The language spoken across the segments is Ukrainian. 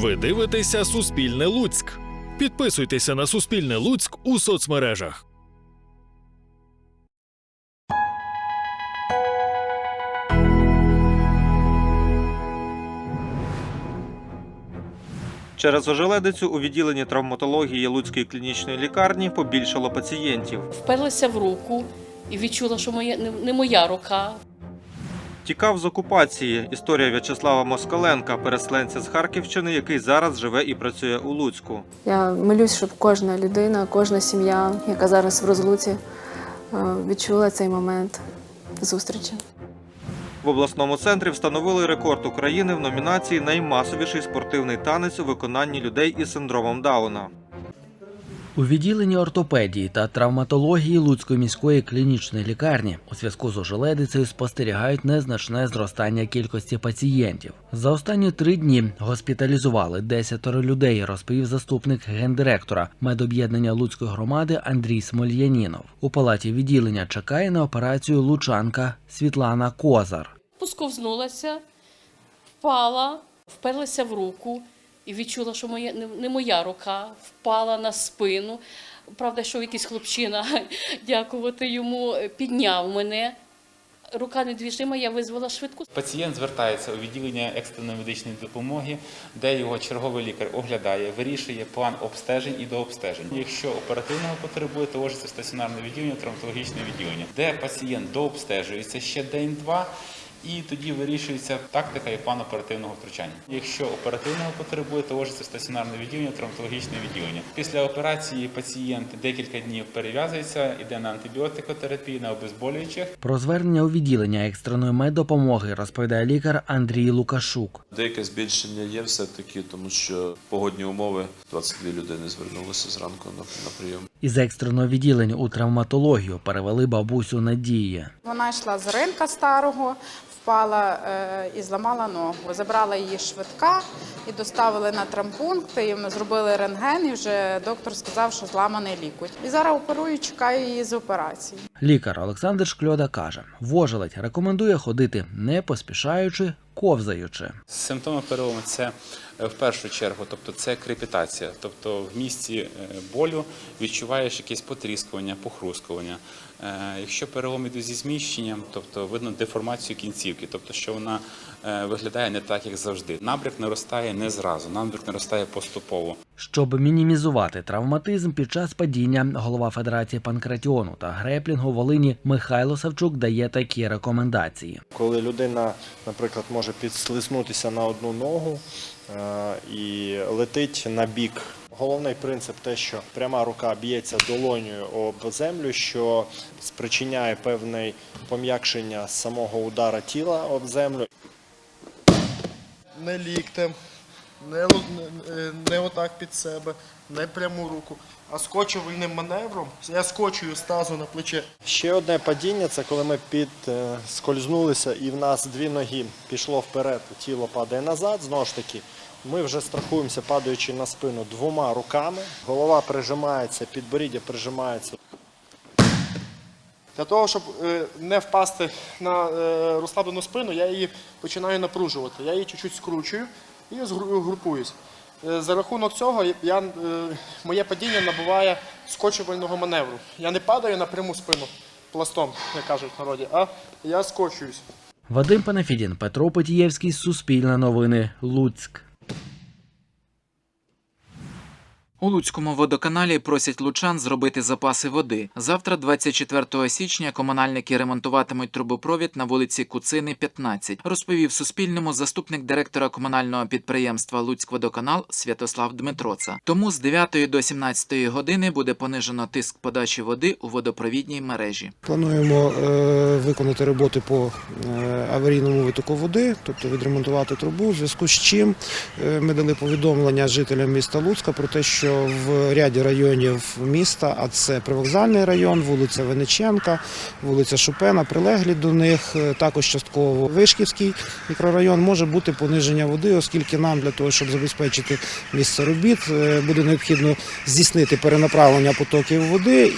Ви дивитеся Суспільне Луцьк. Підписуйтеся на Суспільне Луцьк у соцмережах. Через ожеледицю у відділенні травматології Луцької клінічної лікарні побільшало пацієнтів. Вперлася в руку і відчула, що моя не, не моя рука. Тікав з окупації. Історія В'ячеслава Москаленка, переселенця з Харківщини, який зараз живе і працює у Луцьку. Я молюсь, щоб кожна людина, кожна сім'я, яка зараз в розлуці, е, відчула цей момент зустрічі. В обласному центрі встановили рекорд України в номінації Наймасовіший спортивний танець у виконанні людей із синдромом Дауна. У відділенні ортопедії та травматології Луцької міської клінічної лікарні у зв'язку з ожеледицею спостерігають незначне зростання кількості пацієнтів. За останні три дні госпіталізували 10 людей, розповів заступник гендиректора медоб'єднання Луцької громади Андрій Смольянінов. У палаті відділення чекає на операцію лучанка Світлана Козар. Посковзнулася, впала, вперлася в руку і відчула, що моя не, моя рука, впала на спину. Правда, що якийсь хлопчина, дякувати йому, підняв мене. Рука недвіжима, я визвала швидку. Пацієнт звертається у відділення екстреної медичної допомоги, де його черговий лікар оглядає, вирішує план обстежень і дообстежень. Якщо оперативного потребує, то ложиться в стаціонарне відділення, травматологічне відділення, де пацієнт дообстежується ще день-два. І тоді вирішується тактика і план оперативного втручання. Якщо оперативного потребує, то ложиться в стаціонарне відділення, травматологічне відділення. Після операції пацієнт декілька днів перев'язується, йде на антибіотикотерапію, на обезболюючих. Про звернення у відділення екстреної меддопомоги розповідає лікар Андрій Лукашук. Деяке збільшення є все-таки, тому що погодні умови 22 людини звернулися зранку на, на прийом. Із екстреного відділення у травматологію перевели бабусю Надії. Вона йшла з ринка старого, впала е, і зламала ногу. Забрала її швидка і доставили на трампункт. І ми зробили рентген, і вже доктор сказав, що зламаний лікуть. І зараз оперую, чекаю її з операції. Лікар Олександр Шкльода каже, вожеледь рекомендує ходити не поспішаючи, ковзаючи. Симптоми перелому це в першу чергу, тобто це крепітація, тобто в місці е, болю відчуваєш якесь потріскування, похрускування. Е, Якщо перелом іде зі зміщенням, тобто видно деформацію кінцівки, тобто що вона е, виглядає не так, як завжди. Набряк наростає не зразу, набряк наростає поступово. Щоб мінімізувати травматизм під час падіння, голова Федерації панкратіону та греплінгу Волині Михайло Савчук дає такі рекомендації. коли людина, наприклад, може підслизнутися на одну ногу е, і летить на бік. Головний принцип те, що пряма рука б'ється долонею об землю, що спричиняє певне пом'якшення самого удара тіла об землю. не ліктем, не, не, не отак під себе, не пряму руку, а скочувальним маневром я скочую з тазу на плече. Ще одне падіння це коли ми підскользнулися і в нас дві ноги пішло вперед, тіло падає назад. Знову ж таки, ми вже страхуємося, падаючи на спину двома руками. Голова прижимається, підборіддя прижимається. Для того, щоб е, не впасти на е, розслаблену спину, я її починаю напружувати. Я її чуть-чуть скручую і групуюсь. Е, За рахунок цього я, е, моє падіння набуває скочувального маневру. Я не падаю на пряму спину пластом, як кажуть в народі, а я скочуюсь. Вадим Панафідін, Петро Потієвський, Суспільне новини, Луцьк. У Луцькому водоканалі просять лучан зробити запаси води. Завтра, 24 січня, комунальники ремонтуватимуть трубопровід на вулиці Куцини, 15, розповів Суспільному заступник директора комунального підприємства Луцькводоканал Святослав Дмитроца. Тому з 9 до 17 години буде понижено тиск подачі води у водопровідній мережі. Плануємо е, виконати роботи по е, аварійному витоку води, тобто відремонтувати трубу. У зв'язку з чим е, ми дали повідомлення жителям міста Луцька про те, що в ряді районів міста, а це привокзальний район, вулиця Вениченка, вулиця Шупена, прилеглі до них, е, також частково Вишківський мікрорайон, може бути пониження води, оскільки нам для того, щоб забезпечити місце робіт, е, буде необхідно здійснити перенаправлення потоків води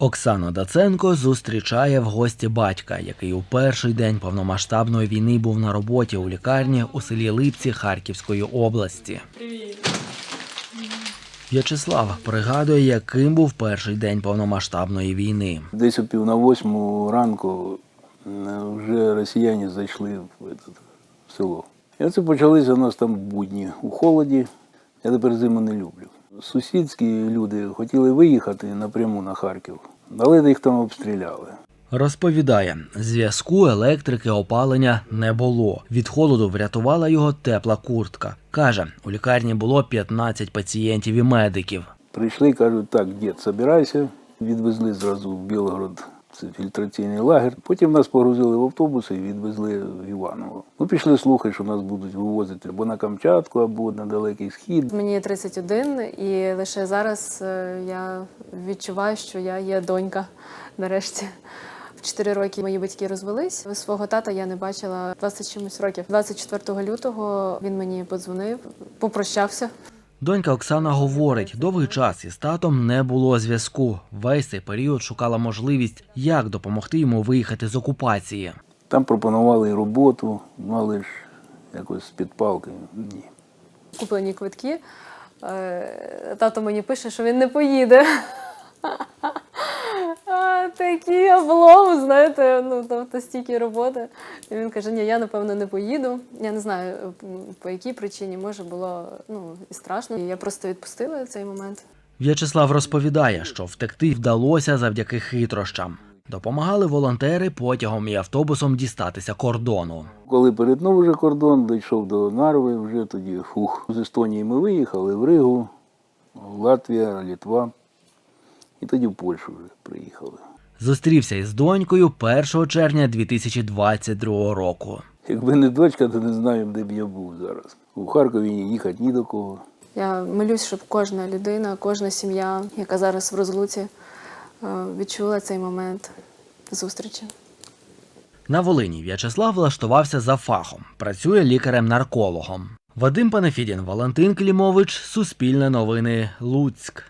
Оксана Даценко зустрічає в гості батька, який у перший день повномасштабної війни був на роботі у лікарні у селі Липці Харківської області. В'ячеслав пригадує, яким був перший день повномасштабної війни. Десь о пів на восьму ранку вже росіяни зайшли в село. І оце почалися у нас там будні у холоді. Я тепер зиму не люблю. Сусідські люди хотіли виїхати напряму на Харків, але їх там обстріляли. Розповідає, зв'язку, електрики, опалення не було. Від холоду врятувала його тепла куртка. Каже, у лікарні було 15 пацієнтів і медиків. Прийшли, кажуть, так, дід, собирайся. Відвезли зразу в Білгород, це фільтраційний лагер. Потім нас погрузили в автобуси і відвезли в Іваново. Ну, пішли слухи, що нас будуть вивозити або на Камчатку, або на Далекий Схід. Мені 31, і лише зараз е, я відчуваю, що я є донька нарешті. В 4 роки мої батьки розвелись. Свого тата я не бачила 20 чимось років. 24 лютого він мені подзвонив, попрощався. Донька Оксана говорить, довгий час із татом не було зв'язку. Весь цей період шукала можливість, як допомогти йому виїхати з окупації. Там пропонували роботу, мали ж якось з-під палки. Ні. Куплені квитки. Е, Тато мені пише, що він не поїде. Такий облом, знаєте, ну тобто стільки роботи. І він каже: Ні, я напевно не поїду. Я не знаю по якій причині, може було ну і страшно. І я просто відпустила цей момент. В'ячеслав розповідає, що втекти вдалося завдяки хитрощам. Допомагали волонтери потягом і автобусом дістатися кордону. Коли перетнув вже кордон, дійшов до Нарви, вже тоді фух. З Естонії ми виїхали в Ригу, Латвія, Літва. І тоді в Польщу вже приїхали. Зустрівся із донькою 1 червня 2022 року. Якби не дочка, то не знаю, де б я був зараз. У Харкові їхати ні до кого. Я молюсь, щоб кожна людина, кожна сім'я, яка зараз в розлуці, е, відчула цей момент зустрічі. На Волині В'ячеслав влаштувався за фахом, працює лікарем-наркологом. Вадим Панафідін, Валентин Клімович, Суспільне новини, Луцьк.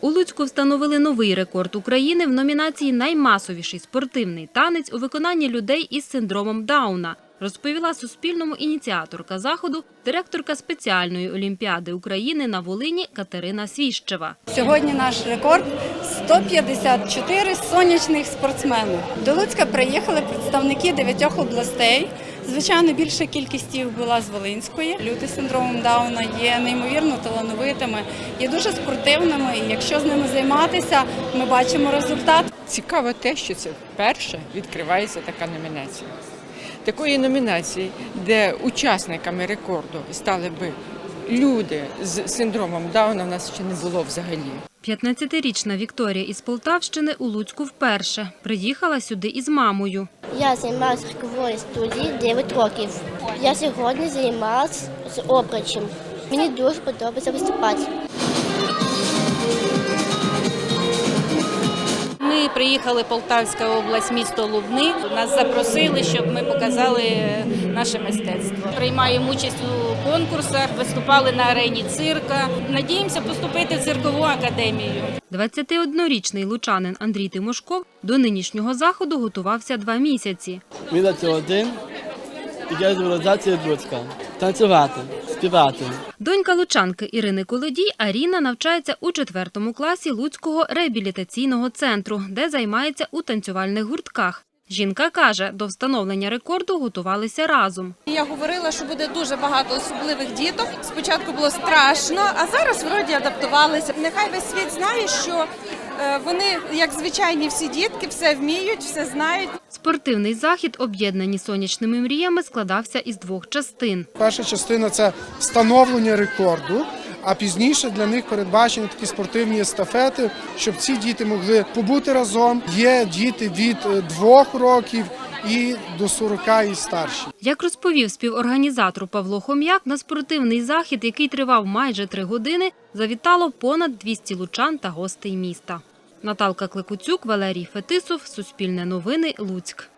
У Луцьку встановили новий рекорд України в номінації Наймасовіший спортивний танець у виконанні людей із синдромом Дауна. Розповіла Суспільному ініціаторка заходу, директорка спеціальної олімпіади України на Волині Катерина Свіщева. Сьогодні наш рекорд 154 сонячних спортсменів. До Луцька приїхали представники дев'ятьох областей. Звичайно, більша кількість їх була з Волинської. Люди з синдромом Дауна є неймовірно талановитими, є дуже спортивними. І якщо з ними займатися, ми бачимо результат. Цікаво те, що це вперше відкривається така номінація. Такої номінації, де учасниками рекорду стали би люди з синдромом Дауна, в нас ще не було взагалі. 15-річна Вікторія із Полтавщини у Луцьку вперше. Приїхала сюди із мамою. Я займаюся в рухової студії 9 років. Я сьогодні займалася з обрачем. Мені дуже подобається виступати. Приїхали Полтавська область, місто Лубни. Нас запросили, щоб ми показали наше мистецтво. Приймаємо участь у конкурсах, виступали на арені цирка. Надіємося поступити в циркову академію. 21-річний лучанин Андрій Тимошков до нинішнього заходу готувався два місяці. Мій це один, і я з організації Луцька. Танцювати, співати. Донька лучанки Ірини Колодій Аріна навчається у четвертому класі Луцького реабілітаційного центру, де займається у танцювальних гуртках. Жінка каже, до встановлення рекорду готувалися разом. Я говорила, що буде дуже багато особливих діток. Спочатку було страшно, а зараз вроді адаптувалися. Нехай весь світ знає, що вони, як звичайні всі дітки, все вміють, все знають. Спортивний захід, об'єднані сонячними мріями, складався із двох частин. Перша частина це встановлення рекорду. А пізніше для них передбачені такі спортивні естафети, щоб ці діти могли побути разом. Є діти від е, двох років і до 40 і старші. Як розповів співорганізатор Павло Хом'як, на спортивний захід, який тривав майже три години, завітало понад 200 лучан та гостей міста. Наталка Кликуцюк, Валерій Фетисов, Суспільне новини, Луцьк.